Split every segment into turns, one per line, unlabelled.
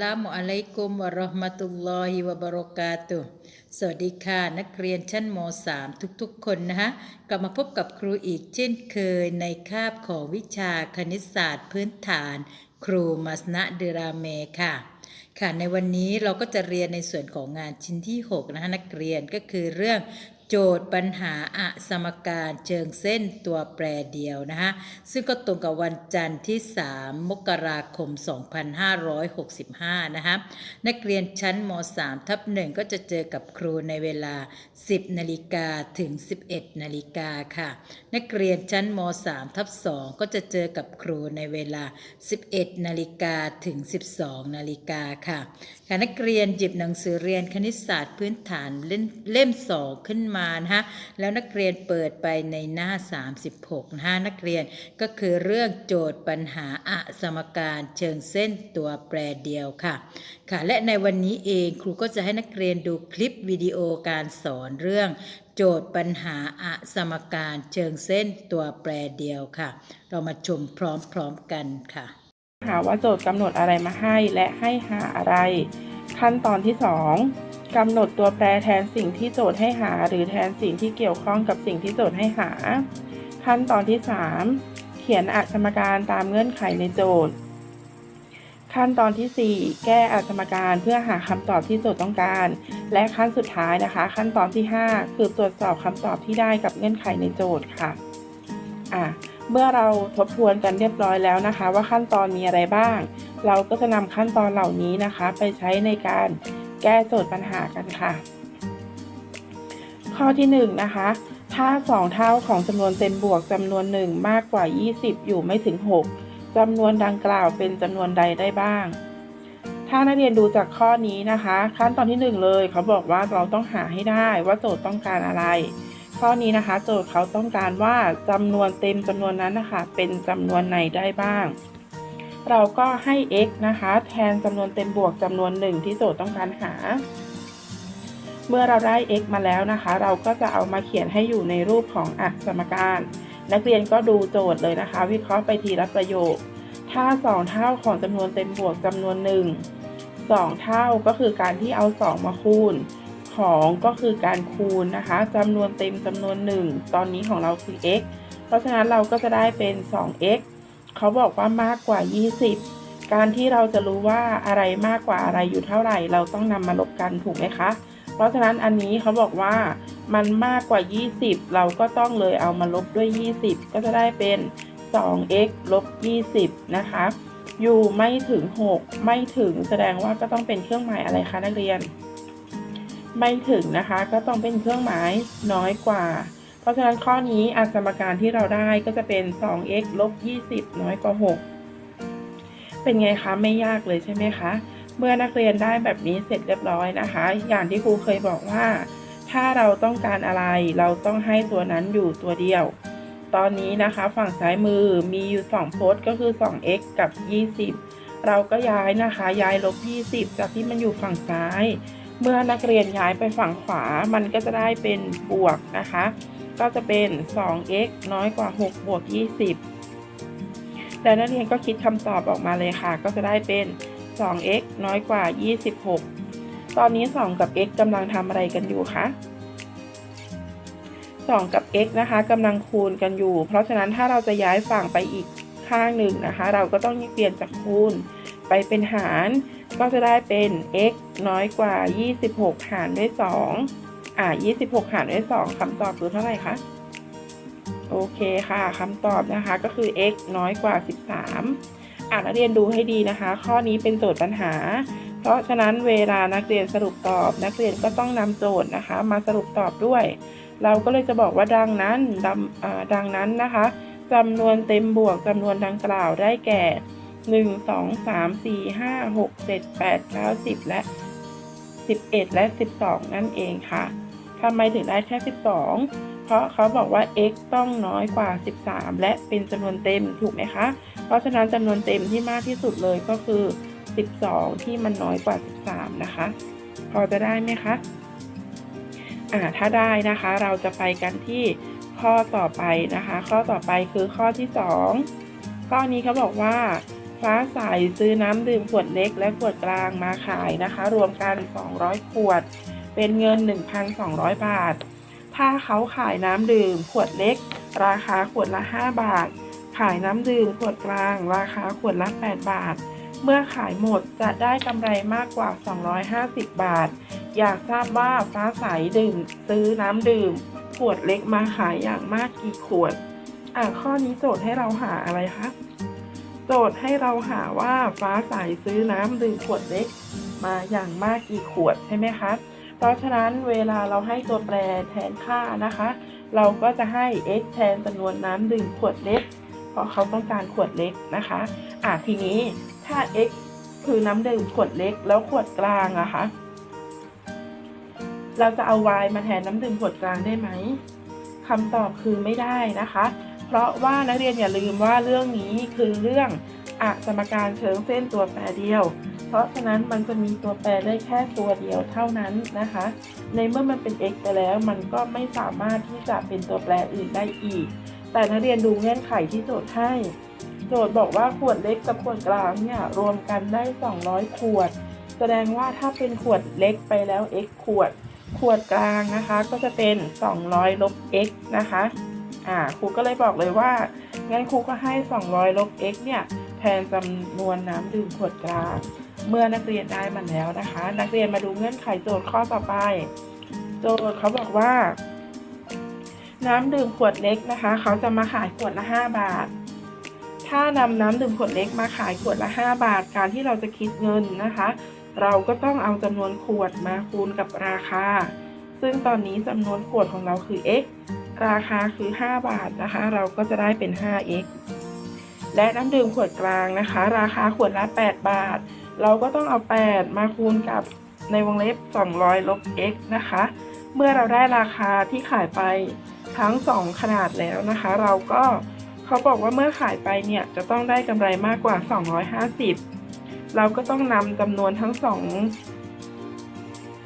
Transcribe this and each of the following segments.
ลามุอะลัยกุมวะราะห์มะตุลลอฮิวะบะเราะกาตุสวัสดีค่ะ นักเรียนชั้นม .3 ทุกๆ คนนะคะกลับมาพบกับครูอีกเช่นเคยในคาบของวิชาคณิตศาสตร์พื้นฐาน ครูมัสนะเดราเมค่ะ ค่ะ ในวันนี้เราก็จะเรียนในส่วนของงานชิ้นที่ 6 นะคะนักเรียนก็คือเรื่อง โจทย์ปัญหาอสมการเชิงเส้นตัวแปรเดียวนะคะซึ่งก็ตรงกับวันจันทร์ที่ 3 มกราคม 2565 นะคะนักเรียนชั้นม .3 ทับ1ก็จะเจอกับครูในเวลา 10 นาฬิกาถึง 11 นาฬิกาค่ะ นักเรียนชั้นม .3 ทับ2ก็จะเจอกับครูในเวลา 11 นาฬิกาถึง 12 นาฬิกาค่ะค่ะนักเรียนหยิบหนังสือเรียนคณิตศาสตร์พื้นฐานเล่มเล่ม2ขึ้นมานะคะแล้วนักเรียนเปิดไปในหน้า 36นะคะนักเรียนก็คือเรื่องโจทย์ปัญหาอสมการเชิงเส้นตัวแปรเดียวค่ะค่ะ และในวันนี้เองครูก็จะให้นักเรียนดูคลิปวิดีโอการสอนเรื่องโจทย์ปัญหาอสมการเชิงเส้นตัวแปรเดียวค่ะ เรามาชมพร้อมๆกันค่ะ
หาว่าโจทย์กำหนดอะไรมาให้และให้หาอะไร ขั้นตอนที่ 2 กำหนดตัวแปรแทนสิ่งที่โจทย์ให้หา หรือแทนสิ่งที่เกี่ยวข้องกับสิ่งที่โจทย์ให้หา ขั้นตอนที่ 3 เขียนอสมการตามเงื่อนไขในโจทย์ ขั้นตอนที่ 4 แก้อสมการเพื่อหาคำตอบที่โจทย์ต้องการ และขั้นสุดท้ายนะคะ ขั้นตอนที่ 5 คือตรวจสอบคำตอบที่ได้กับเงื่อนไขในโจทย์ค่ะอะเมื่อเราทบทวนกันเรียบร้อยแล้วนะคะ ว่าขั้นตอนมีอะไรบ้าง เราก็จะนำขั้นตอนเหล่านี้นะคะ ไปใช้ในการ แก้โจทย์ปัญหากันค่ะ ข้อที่1นงนะคะถ้า 2 เท่าของจำนวนเต็มบวกจำนวนหนึ่งมากกว่า 20 อยู่ไม่ถึง 6จำนวนดังกล่าวเป็นจำนวนใดได้บ้าง ถ้านักเรียนดูจากข้อนี้นะคะ ขั้นตอนที่ 1 เลยเขาบอกว่าเราต้องหาให้ได้ว่าโจทย์ต้องการอะไร ข้อนี้นะคะ โจทย์เขาต้องการว่าจำนวนเต็มจำนวนนั้นนะคะ เป็นจำนวนไหนได้บ้าง เราก็ให้ x นะคะ แทนจำนวนเต็มบวกจำนวนหนึ่งที่โจทย์ต้องการหา เมื่อเราได้ x มาแล้วนะคะ เราก็จะเอามาเขียนให้อยู่ในรูปของอักสมการ นักเรียนก็ดูโจทย์เลยนะคะ วิเคราะห์ไปทีละประโยค ถ้า 2 เท่าของจำนวนเต็มบวกจำนวนหนึ่ง2เท่าก็คือการที่เอา 2 มาคูณ ของก็คือการคูณนะคะจำนวนเต็มจำนวน 1 ตอนนี้ของเราคือ x เพราะฉะนั้นเราก็จะได้เป็น 2x เขาบอกว่ามากกว่า 20 การที่เราจะรู้ว่าอะไรมากกว่าอะไรอยู่เท่าไหร่ เราต้องนำมาลบกันถูกไหมคะ เพราะฉะนั้นอันนี้เขาบอกว่ามันมากกว่า 20 เราก็ต้องเลยเอามาลบด้วย 20 ก็จะได้เป็น 2x ลบ 20 นะคะ อยู่ไม่ถึง 6 ไม่ถึงแสดงว่าก็ต้องเป็นเครื่องหมายอะไรคะนักเรียน ไม่ถึงนะคะก็ต้องเป็นเครื่องหมายน้อยกว่า ราะฉะนั้นข้อนี้อัสมการที่เราได้ก็จะเป็น 2x ลบ 20 น้อยกว่า 6 เป็นไงคะไม่ยากเลยใช่ไหมคะ เมื่อนักเรียนได้แบบนี้เสร็จเรียบร้อยนะคะ อย่างที่ครูเคยบอกว่า ถ้าเราต้องการอะไรเราต้องให้ตัวนั้นอยู่ตัวเดียว ตอนนี้นะคะฝั่งซ้ายมือมีอยู่ 2 โพสต์ก็คือ 2x กับ 20 เราก็ย้ายนะคะ ย้ายลบ 20 จากที่มันอยู่ฝั่งซ้าย เมื่อนักเรียนย้ายไปฝั่งขวามันก็จะได้เป็นบวกนะคะ ก็จะเป็น 2x น้อยกว่า 6 บวก 20 แล้วนักเรียนก็คิดคำตอบออกมาเลยค่ะ ก็จะได้เป็น 2x น้อยกว่า 26 ตอนนี้ 2 กับ x กำลังทำอะไรกันอยู่คะ 2 กับ x นะคะกำลังคูณกันอยู่ เพราะฉะนั้นถ้าเราจะย้ายฝั่งไปอีกข้างหนึ่งนะคะ เราก็ต้องเปลี่ยนจากคูณไปเป็นหาร ก็จะได้เป็น x น้อยกว่า 26 หารด้วย 2 อ่า26 หารด้วย 2คำตอบคือเท่าไหร่คะ โอเคค่ะคำตอบนะคะก็คือ x น้อยกว่า 13 อ่านนักเรียนดูให้ดีนะคะ ข้อนี้เป็นโจทย์ปัญหา เพราะฉะนั้นเวลานักเรียนสรุปตอบ นักเรียนก็ต้องนำโจทย์นะคะ มาสรุปตอบด้วย เราก็เลยจะบอกว่าดังนั้นด,ดังนั้นนะคะจำนวนเต็มบวกจำนวนดังกล่าวได้แก่ 1 2 3 4 5 6 7 8 9 10 และ 11 และ 12 นั่นเองค่ะ ทำไมถึงได้แค่ 12 เพราะเขาบอกว่า x ต้องน้อยกว่า 13 และเป็นจำนวนเต็มถูกไหมคะ เพราะฉะนั้นจำนวนเต็มที่มากที่สุดเลยก็คือ 12 ที่มันน้อยกว่า 13 นะคะ พอจะได้ไหมคะอ่าถ้าได้นะคะเราจะไปกันที่ข้อต่อไปนะคะ ข้อต่อไปคือข้อที่ 2 ข้อนี้เขาบอกว่า ฟ้าใสซื้อน้ำดื่มขวดเล็กและขวดกลางมาขายนะคะ รวมกัน 200 ขวด เป็นเงิน 1,200 บาท ถ้าเขาขายน้ำดื่ม ขวดเล็ก ราคาขวดละ 5 บาท ขายน้ำดื่มขวดกลาง ราคาขวดละ 8 บาท เมื่อขายหมดจะได้กำไรมากกว่า 250 บาท อยากทราบว่าฟ้าใสดื่ม ซื้อน้ำดื่ม ขวดเล็กมาขายอย่างมากกี่ขวด อะข้อนี้โจทย์ให้เราหาอะไรคะโจทย์ให้เราหาว่าฟ้าใสซื้อน้ำดื่มขวดเล็ก มาอย่างมากกี่ขวดใช่ไหมคะ เพราะฉะนั้นเวลาเราให้ตัวแปรแทนค่านะคะ เราก็จะให้ x แทนจำนวนน้ำดื่มขวดเล็ก เพราะเขาต้องการขวดเล็กนะคะอะทีนี้ถ้า x คือน้ำดื่มขวดเล็กแล้วขวดกลางอะคะเราจะเอา y มาแทนน้ำดื่มขวดกลางได้ไหมคำตอบคือไม่ได้นะคะ เพราะว่านักเรียนอย่าลืมว่าเรื่องนี้คือเรื่องอะสมการเชิงเส้นตัวแปรเดียว เพราะฉะนั้นมันจะมีตัวแปรได้แค่ตัวเดียวเท่านั้นนะคะ ในเมื่อมันเป็น x ไปแล้วมันก็ไม่สามารถที่จะเป็นตัวแปรอื่นได้อีก แต่นักเรียนดูเงื่อนไขที่โจทย์ให้ โจทย์บอกว่าขวดเล็กกับขวดกลางเนี่ยรวมกันได้ 200 ขวด แสดงว่าถ้าเป็นขวดเล็กไปแล้ว x ขวด ขวดกลางนะคะ ก็จะเป็น 200 ลบ x นะคะอ่าครูก็เลยบอกเลยว่างั้นครูก็ให้ 200 ลบ x เนี่ยแทนจำนวนน้ำดื่มขวดกลาง เมื่อนักเรียนได้มันแล้วนะคะ นักเรียนมาดูเงื่อนไขโจทย์ข้อต่อไป โจทย์เขาบอกว่า น้ำดื่มขวดเล็กนะคะ เขาจะมาขายขวดละ 5 บาท ถ้านำน้ำดื่มขวดเล็กมาขายขวดละ 5 บาท การที่เราจะคิดเงินนะคะ เราก็ต้องเอาจำนวนขวดมาคูณกับราคา ซึ่งตอนนี้จำนวนขวดของเราคือ x ราคาคือ 5 บาทนะคะ เราก็จะได้เป็น 5x และน้ำดื่มขวดกลางนะคะ ราคาขวดละ 8 บาท เราก็ต้องเอา 8 มาคูณกับในวงเล็บ 200 ลบ x นะคะ เมื่อเราได้ราคาที่ขายไปทั้ง 2 ขนาดแล้วนะคะ เราก็เขาบอกว่าเมื่อขายไปเนี่ยจะต้องได้กำไรมากกว่า 250 เราก็ต้องนำจำนวนทั้งสอง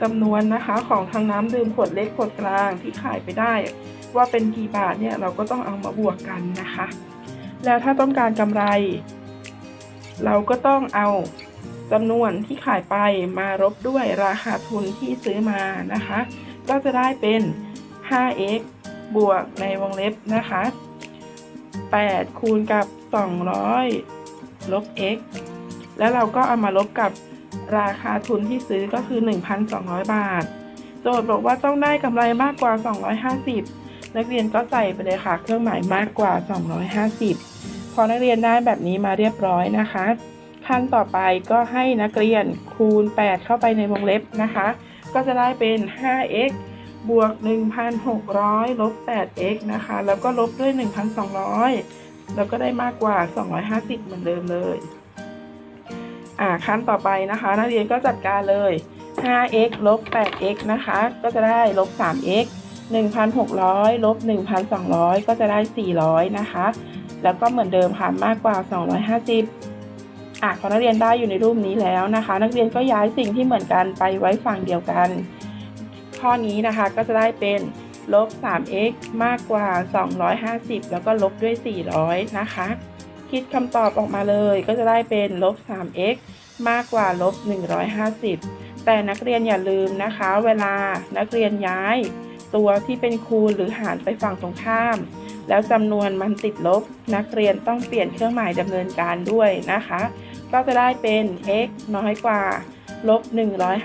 จำนวนนะคะของทั้งน้ำดื่มขวดเล็กขวดกลางที่ขายไปได้ ว่าเป็นกี่บาทเนี่ยเราก็ต้องเอามาบวกกันนะคะ แล้วถ้าต้องการกำไร เราก็ต้องเอา จำนวนที่ขายไปมารบด้วยราคาทุนที่ซื้อมานะคะ ก็จะได้เป็น 5x บวกในวงเล็บนะคะ 8 คูณกับ 200 ลบ x แล้วเราก็เอามาลบกับราคาทุนที่ซื้อก็คือ 1,200 บาท โจทย์บอกว่าต้องได้กำไรมากกว่า 250 นักเรียนก็ใส่ไปเลยค่ะ เครื่องหมายมากกว่า 250 พอนักเรียนได้แบบนี้มาเรียบร้อยนะคะ ขั้นต่อไปก็ให้นักเรียนคูณ 8 เข้าไปในวงเล็บนะคะ ก็จะได้เป็น 5x บวก 1,600 ลบ 8x นะคะ แล้วก็ลบด้วย 1,200 แล้วก็ได้มากกว่า 250 เหมือนเดิมเลย อ่าขั้นต่อไปนะคะ นักเรียนก็จัดการเลย 5x ลบ 8x นะคะ ก็จะได้ลบ 3x 1,600 ลบ 1,200 ก็จะได้ 400 นะคะ แล้วก็เหมือนเดิมค่ะ มากกว่า 250 อะพอนักเรียนได้อยู่ในรูปนี้แล้วนะคะ นักเรียนก็ย้ายสิ่งที่เหมือนกันไปไว้ฝั่งเดียวกัน ข้อนี้นะคะก็จะได้เป็นลบ 3x มากกว่า 250 แล้วก็ลบด้วย 400 นะคะ คิดคำตอบออกมาเลยก็จะได้เป็นลบ 3x มากกว่าลบ 150 แต่นักเรียนอย่าลืมนะคะ เวลานักเรียนย้าย ตัวที่เป็นคูณหรือหารไปฝั่งตรงข้าม แล้วจำนวนมันติดลบ นักเรียนต้องเปลี่ยนเครื่องหมายดำเนินการด้วยนะคะ ก็จะได้เป็น x น้อยกว่าลบ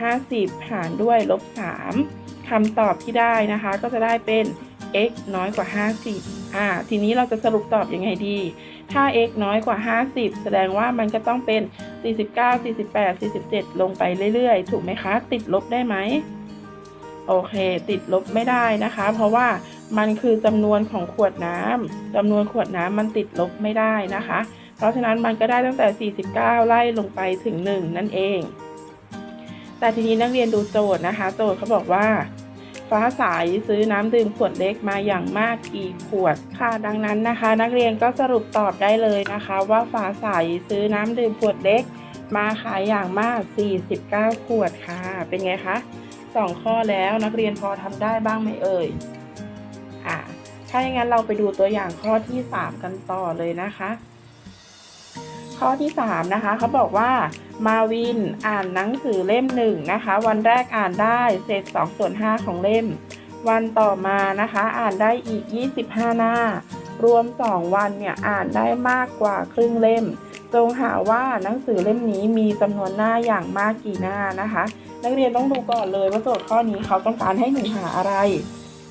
150 หารด้วยลบ3คำตอบที่ได้นะคะ ก็จะได้เป็น x น้อยกว่า 50อ่าทีนี้เราจะสรุปตอบยังไงดี ถ้า x น้อยกว่า 50 แสดงว่ามันก็ต้องเป็น 49 48 47 ลงไปเรื่อยๆ ถูกไหมคะ ติดลบได้ไหม โอเค ติดลบไม่ได้นะคะ เพราะว่า มันคือจำนวนของขวดน้ำจำนวนขวดน้ำมันติดลบไม่ได้นะคะ เพราะฉะนั้นมันก็ได้ตั้งแต่ 49 ไล่ลงไปถึง 1 นั่นเอง แต่ทีนี้นักเรียนดูโจทย์นะคะ โจทย์เขาบอกว่า ฟ้าใสซื้อน้ำดื่มขวดเล็กมาอย่างมากกี่ขวดค่ะ ดังนั้นนะคะ นักเรียนก็สรุปตอบได้เลยนะคะ ว่าฟ้าใสซื้อน้ำดื่มขวดเล็ก มาขายอย่างมาก 49 ขวดค่ะ เป็นไงคะสองข้อแล้วนักเรียนพอทำได้บ้างไหมเอ่ย ถ้าอย่างนั้นเราไปดูตัวอย่างข้อที่ 3 กันต่อเลยนะคะ ข้อที่สามนะคะเขาบอกว่ามาวินอ่านหนังสือเล่มหนึ่งนะคะ วันแรกอ่านได้เศษ2ส่วน5ของเล่ม วันต่อมานะคะ อ่านได้อีก 25 หน้า รวม 2 วันเนี่ยอ่านได้มากกว่าครึ่งเล่ม จงหาว่าหนังสือเล่มนี้มีจำนวนหน้าอย่างมากกี่หน้านะคะ นักเรียนต้องดูก่อนเลยว่าโจทย์ข้อนี้เขาต้องการให้หนูหาอะไร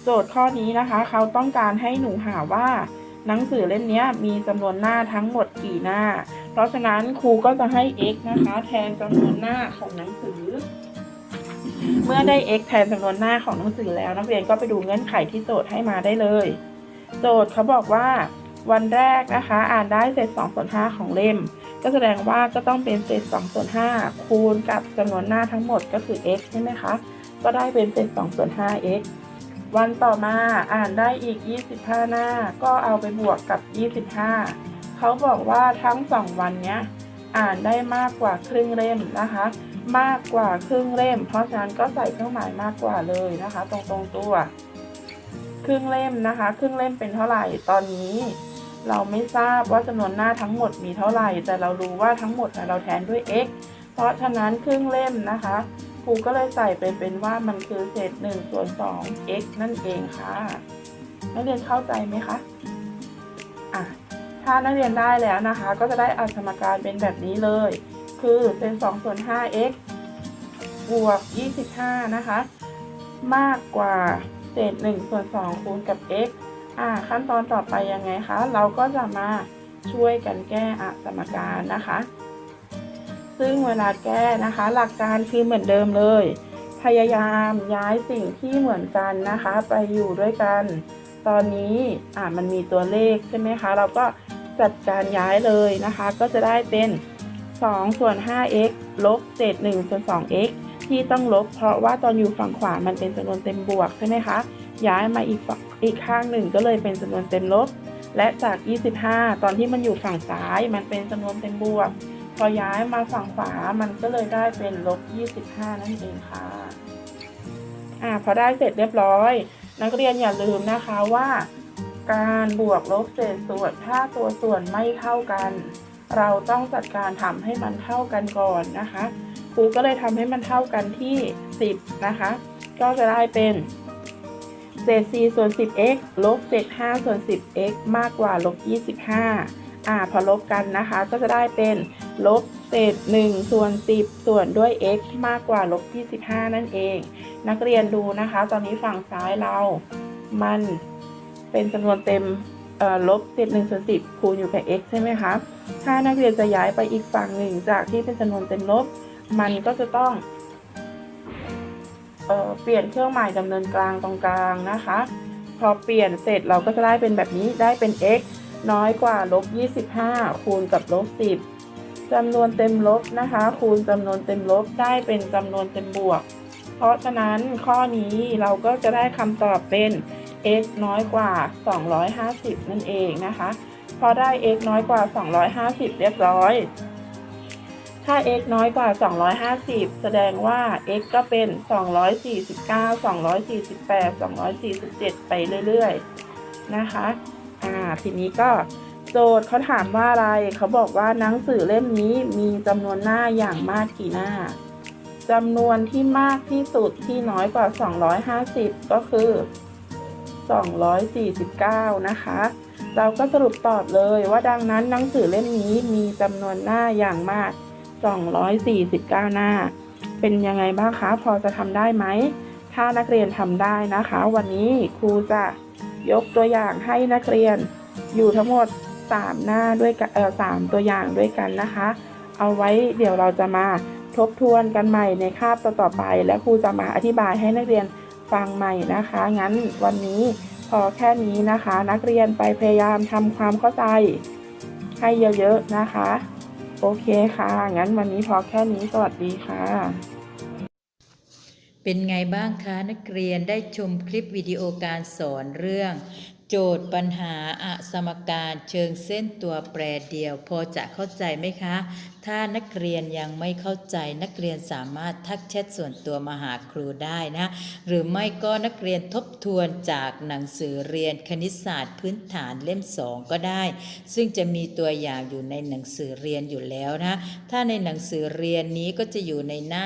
โจทย์ข้อนี้นะคะ เขาต้องการให้หนูหาว่า หนังสือเล่มนี้มีจำนวนหน้าทั้งหมดกี่หน้า เพราะฉะนั้นครูก็จะให้ x นะคะ แทนจำนวนหน้าของหนังสือ เมื่อได้ x แทนจำนวนหน้าของหนังสือแล้ว นักเรียนก็ไปดูเงื่อนไขที่โจทย์ให้มาได้เลย โจทย์เขาบอกว่าวันแรกนะคะ อ่านได้เศษ2ส่วน5ของเล่ม ก็แสดงว่าก็ต้องเป็นเศษ2ส่วน5คูณกับจำนวนหน้าทั้งหมดก็คือ x ใช่ไหมคะ ก็ได้เป็นเศษ2ส่วน 5 x วันต่อมาอ่านได้อีก 25 หน้า ก็เอาไปบวกกับ 25 เขาบอกว่าทั้ง2วันเนี้ยอ่านได้มากกว่าครึ่งเล่มนะคะ มากกว่าครึ่งเล่ม เพราะฉะนั้นก็ใส่เครื่องหมายมากกว่าเลยนะคะ ตรงตรงๆตัว ครึ่งเล่มนะคะ ครึ่งเล่มเป็นเท่าไหร่ตอนนี้ เราไม่ทราบว่าจำนวนหน้าทั้งหมดมีเท่าไหร่ แต่เรารู้ว่าทั้งหมดเราแทนด้วย x เพราะฉะนั้นครึ่งเล่มนะคะ รูก็เลยใส่เป็นเป็นว่ามันคือเศษ1ส่วน2 x นั่นเองค่ะนักเรียนเข้าใจไหมคะอะถ้านักเรียนได้แล้วนะคะ ก็จะได้อัสมการเป็นแบบนี้เลย คือเศษ2ส่วน 5 x บวก 25 นะคะ มากกว่าเศษ1ส่วน2คูณกับ x อ่า ขั้นตอนต่อไปยังไงคะ เราก็จะมาช่วยกันแก้อัสมการนะคะ ซึ่งเวลาแก้นะคะ หลักการคือเหมือนเดิมเลย พยายามย้ายสิ่งที่เหมือนกันนะคะ ไปอยู่ด้วยกัน ตอนนี้อ่ามันมีตัวเลขใช่ไหมคะ เราก็จัดการย้ายเลยนะคะ ก็จะได้เป็น2ส่วน 5x ลบเศษ1ส่วน 2x ที่ต้องลบ เพราะว่าตอนอยู่ฝั่งขวามันเป็นจำนวนเต็มบวกใช่ไหมคะ ย้ายมาอีกฝั่งอีกข้างหนึ่งก็เลยเป็นจำนวนเต็มลบ และจาก 25 ตอนที่มันอยู่ฝั่งซ้ายมันเป็นจำนวนเต็มบวก พอย้ายมาฝั่งขวามันก็เลยได้เป็นลบ25 นั่นเองค่ะอ่าพอได้เสร็จเรียบร้อย นักเรียนอย่าลืมนะคะว่า การบวกลบเศษส่วนถ้าตัวส่วนไม่เท่ากัน เราต้องจัดการทำให้มันเท่ากันก่อนนะคะครูก็เลยทำให้มันเท่ากันที่ 10 นะคะ ก็จะได้เป็นเศษ4ส่วน 10x ลบเศษ5ส่วน 10x มากกว่าลบ25อ่าพอลบกันนะคะ ก็จะได้เป็น ลบเศษ1ส่วน10 ส่วนด้วย x มากกว่าลบ25 นั่นเอง นักเรียนดูนะคะ ตอนนี้ฝั่งซ้ายเรามันเป็นจำนวนเต็มลบเศษ1ส่วน10 คูณอยู่กับ x ใช่ไหมคะถ้านักเรียนจะย้ายไปอีกฝั่งหนึ่งจากที่เป็นจำนวนเต็มลบ มันก็จะต้องเออเปลี่ยนเครื่องหมายดำเนินกลางตรงกลางนะคะ พอเปลี่ยนเสร็จเราก็จะได้เป็นแบบนี้ได้เป็น x น้อยกว่าลบ25 คูณกับลบ10 จำนวนเต็มลบนะคะ คูณจำนวนเต็มลบได้เป็นจำนวนเต็มบวก เพราะฉะนั้นข้อนี้เราก็จะได้คำตอบเป็น x น้อยกว่า 250 นั่นเองนะคะ พอได้ x น้อยกว่า 250 เรียบร้อย ถ้า x น้อยกว่า 250 แสดงว่า x ก็เป็น 249 248 247 ไปเรื่อยๆ นะคะ อ่า ทีนี้ก็ จทย์เขาถามว่าอะไรเขาบอกว่าหนังสือเล่มนี้มีจำนวนหน้าอย่างมากกี่หน้าจำนวนที่มากที่สุดที่น้อยกว่า 250 ก็คือ 249 นะคะ เราก็สรุปตอบเลยว่าดังนั้นหนังสือเล่มนี้มีจำนวนหน้าอย่างมาก 249 หน้า เป็นยังไงบ้างคะ พอจะทำได้ไหม ถ้านักเรียนทำได้นะคะ วันนี้ครูจะยกตัวอย่างให้นักเรียนอยู่ทั้งหมด 3 หน้าด้วยกันเออสามตัวอย่างด้วยกันนะคะ เอาไว้เดี๋ยวเราจะมาทบทวนกันใหม่ในคาบต่อๆไป และครูจะมาอธิบายให้นักเรียนฟังใหม่นะคะ งั้นวันนี้พอแค่นี้นะคะ นักเรียนไปพยายามทำความเข้าใจ ให้เยอะๆนะคะ โอเคค่ะ งั้นวันนี้พอแค่นี้สวัสดีค่ะ
เป็นไงบ้างคะนักเรียนได้ชมคลิปวิดีโอการสอนเรื่อง โจทย์ปัญหาอสมการเชิงเส้นตัวแปรเดียว พอจะเข้าใจไหมคะ ถ้านักเรียนยังไม่เข้าใจนักเรียนสามารถทักแชทส่วนตัวมาหาครูได้นะ หรือไม่ก็นักเรียนทบทวนจากหนังสือเรียนคณิตศาสตร์พื้นฐานเล่ม 2 ก็ได้ ซึ่งจะมีตัวอย่างอยู่ในหนังสือเรียนอยู่แล้วนะ ถ้าในหนังสือเรียนนี้ก็จะอยู่ในหน้า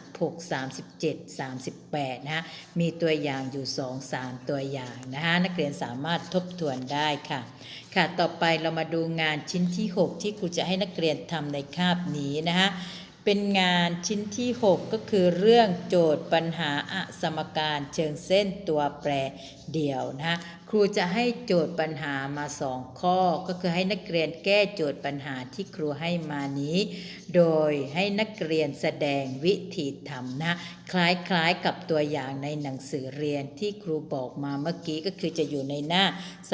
36 37 38 นะ มีตัวอย่างอยู่ 2-3 ตัวอย่างนะฮะนักเรียนสามามารถทบทวนได้ค่ะ ค่ะต่อไปเรามาดูงานชิ้นที่ 6 ที่ครูจะให้นักเรียนทำในคาบนี้นะคะเป็นงานชิ้นที่ 6 ก็คือเรื่องโจทย์ปัญหาอสมการเชิงเส้นตัวแปรเดี่ยวนะคะ ครูจะให้โจทย์ปัญหามา2ข้อ ก็คือให้นักเรียนแก้โจทย์ปัญหาที่ครูให้มานี้ โดยให้นักเรียนแสดงวิธีทำนะ คล้ายๆกับตัวอย่างในหนังสือเรียนที่ครูบอกมาเมื่อกี้ก็คือจะอยู่ในหน้า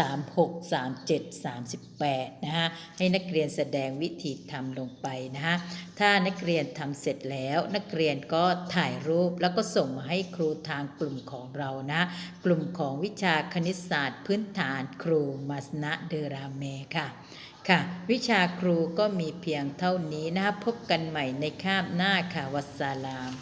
36 37 38 นะฮะให้นักเรียนแสดงวิธีทำลงไปนะฮะถ้านักเรียนทำเสร็จแล้ว นักเรียนก็ถ่ายรูปแล้วก็ส่งมาให้ครูทางกลุ่มของเรานะ กลุ่มของวิชาคณิตศาสตร์พื้นฐานครูมาสนะเดราเมค่ะ ค่ะ วิชาครูก็มีเพียงเท่านี้นะคะพบกันใหม่ในคาบหน้าค่ะวัสสลาม